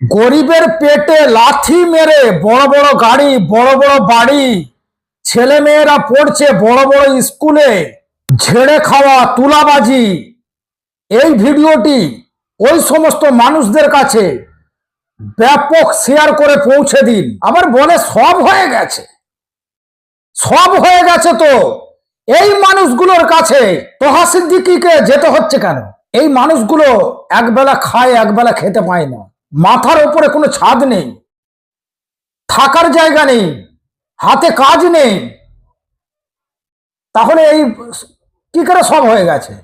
গরিবের পেটে লাথি মেরে বড় বড় গাড়ি, বড় বড় বাড়ি, ছেলে মেয়েরা পড়ছে বড় বড় স্কুলে, ঝেড়ে খাওয়া, তুলাবাজি। এই ভিডিওটি ওই সমস্ত মানুষদের কাছে ব্যাপক শেয়ার করে পৌঁছে দিন। আবার বলে সব হয়ে গেছে। সব হয়ে গেছে তো? এই মানুষগুলোর কাছে তোহা সিদ্দিকিকে যেতে হচ্ছে কেন? এই মানুষগুলো একবেলা খায়, একবেলা খেতে পায় না। মাথার উপরে কোনো ছাদ নেই, থাকার জায়গা নেই, হাতে কাজ নেই, তাহলে এই কি করে সব হয়ে গেছে?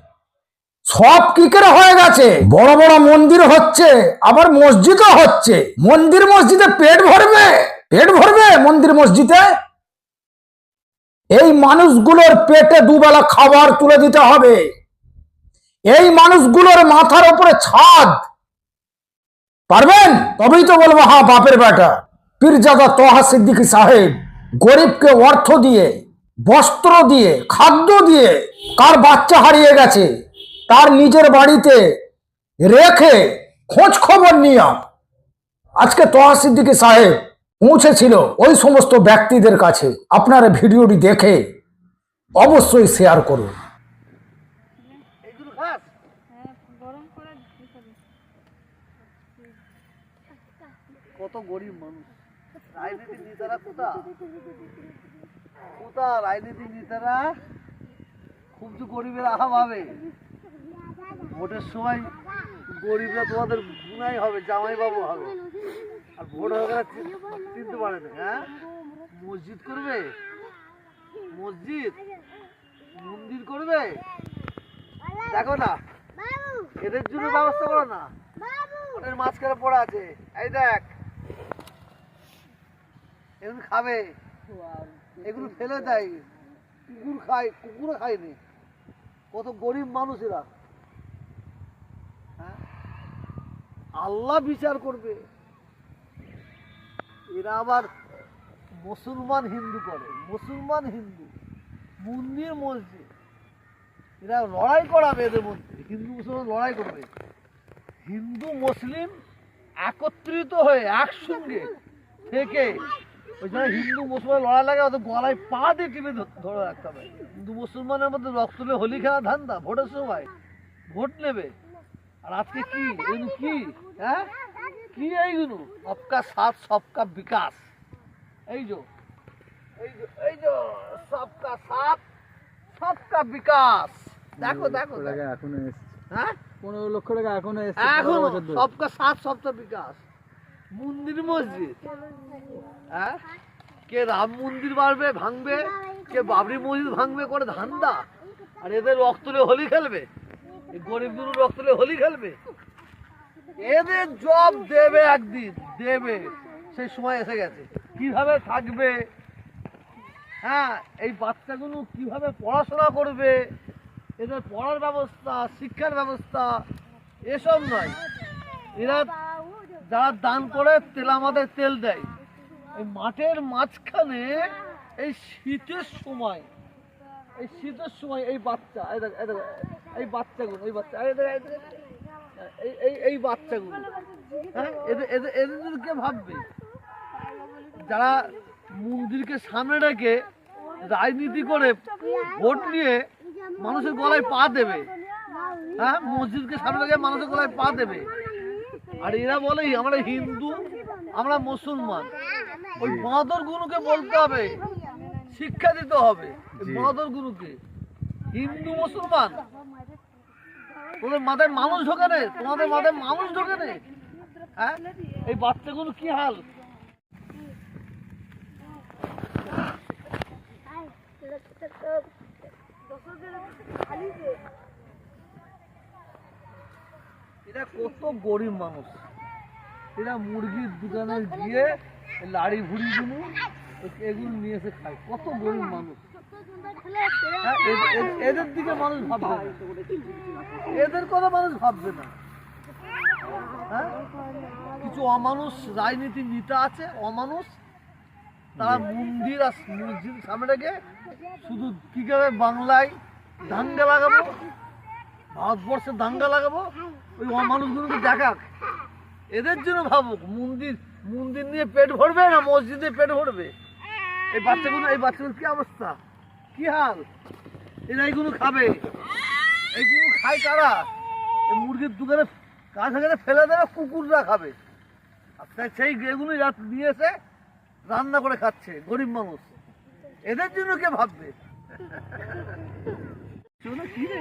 সব কি করে হয়ে গেছে? বড় বড় মন্দির হচ্ছে, আবার মসজিদও হচ্ছে। মন্দির মসজিদে পেট ভরবে পেট ভরবে মন্দির মসজিদে? এই মানুষগুলোর পেটে দুবেলা খাবার তুলে দিতে হবে। এই মানুষগুলোর মাথার উপরে ছাদ পারবেন? তবেই তো বলব হা বাপের বেটা। পীরজাদা তোহা সিদ্দিকী সাহেব গরিবকে অর্থ দিয়ে, বস্ত্র দিয়ে, খাদ্য দিয়ে কার বাচ্চা হারিয়ে গেছে। তার নিজের বাড়িতে রেখে খোঁজ খবর নিয়ে আজকে তোহা সিদ্দিকী সাহেব পৌঁছেছিল ওই সমস্ত ব্যক্তিদের কাছে। আপনারা ভিডিওটি দেখে অবশ্যই শেয়ার করুন এইগুলো খাস হ্যাঁ গরম করে দিতে হবে। কত গরিব মানুষ। রাজনীতির নেতারা কোথা কোথা রাজনীতি নেতারা? খুব তো গরিবের আহা ভাবে ভোটের সময় গরিবরা তোমাদের গুনাই হবে জামাই বাবু হবে। আর ভোট হবে চিনতে পারে না হ্যাঁ? মসজিদ করবে? মসজিদ? মন্দির করবে? দেখো না। এদের জন্য ব্যবস্থা করো না। ওদের মাঝখানে পড়ে আছে। এই দেখ। এগুলো খাবে। এগুলো ফেলে দেয়। কুকুর খায়, কুকুরও খায়নি কত গরিব মানুষ এরা। হ্যাঁ? আল্লাহ বিচার করবে। এরা আবার মুসলমান হিন্দু করে। মুসলমান হিন্দু। মন্দির মসজিদ। এরা লড়াই করাবে এদের মধ্যে। হিন্দু, মুসলমান লড়াই করবে। হিন্দু, মুসলিম একত্রিত হয়ে একসঙ্গে থেকে ওই জন্য হিন্দু মুসলমান লড়াই লাগে ওদের গলায় পা দিয়ে টিপে ধরে রাখতে হবে। হিন্দু মুসলমানের মধ্যে রক্ত তুলে হোলি খেলা ধান্দা ভোটের সময়। ভোট নেবে। আর আজকে কি? এগুলো কি? হ্যাঁ? কি এইগুলো সবকা সাথ সবকা বিকাশ। এই যে এই যে এই যে সবকা সাথ সবকা বিকাশ। দেখো দেখো। এখনও এসছে। হ্যাঁ? পনেরো লক্ষ টাকা এখনও এসছে এখন সবকা সাত সপ্তাহ বিকাশ। মন্দির মসজিদ? হ্যাঁ? কে রাম মন্দির বাড়বে ভাঙবে? কে বাবরি মসজিদ ভাঙবে করে ধান্দা? আর এদের রক্ত তুলে হোলি খেলবে? এই গরিবগুলো রক্ত তুলে হোলি খেলবে? এদের জব দেবে একদিন, দেবে। সেই সময় এসে গেছে। কীভাবে থাকবে? হ্যাঁ এই বাচ্চাগুলো কীভাবে পড়াশোনা করবে? এদের পড়ার ব্যবস্থা, শিক্ষার ব্যবস্থা, এসব নয়। এরা যারা দান করে তেল আমাদের তেল দেয়। এই মাঠের মাঝখানে এই শীতের সময়, এই শীতের সময় এই বাচ্চা, এই এই বাচ্চাগুলো, এই বাচ্চা, এই এই এই এই বাচ্চাগুলো হ্যাঁ? এদের এদের এদের কে ভাববে। যারা মন্দিরকে সামনে রেখে রাজনীতি করে ভোট নিয়ে মানুষের গলায় পা দেবে হ্যাঁ? মসজিদকে সামনে রেখে মানুষের গলায় পা দেবে। আর এরা বলে আমরা হিন্দু আমরা মুসলমান। ওই বাঁদর গুরুকে বলতে হবে শিক্ষা দিতে হবে। বাঁদর গুরুকে। হিন্দু মুসলমান? তোদের মাথায় মানুষ ঢোকে রে তোমাদের মাথায় মানুষ ঢোকে রে হ্যাঁ? এই বাচ্চাগুলো কি হাল? এরা কত গরিব মানুষ। এরা মুরগির দোকানে গিয়ে লাড়ি ভুড়িগুলো এগুলো নিয়ে এসে খায়। কত গরিব মানুষ। হ্যাঁ, এদের- দিকে মানুষ ভাববে। এদের কথা মানুষ ভাববে না। হ্যাঁ? কিছু অমানুষ রাজনীতি নেতা আছে অমানুষ। তারা মন্দির আর মসজিদ সামনে রেখে শুধু কি করে বাংলায় দাঙ্গা লাগাবো ভারতবর্ষে দাঙ্গা লাগাবো? ওই অমানুষগুলোকে দেখাক। এদের জন্য ভাবুক, মন্দির মন্দির নিয়ে পেট ভরবে না মসজিদে পেট ভরবে? এই বাচ্চাগুলো এই বাচ্চাগুলোর কি অবস্থা? কি হাল? এরা এইগুলো খাবে। এইগুলো খায় কারা? এই মুরগির দোকানে থেকে ফেলে দেবে, কুকুররা খাবে। আর সেই এগুলো নিয়ে এসে রান্না করে খাচ্ছে, গরিব মানুষ। এদের জন্য কে ভাববে? রে?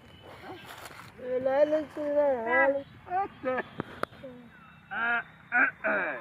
Ah, ah, ah.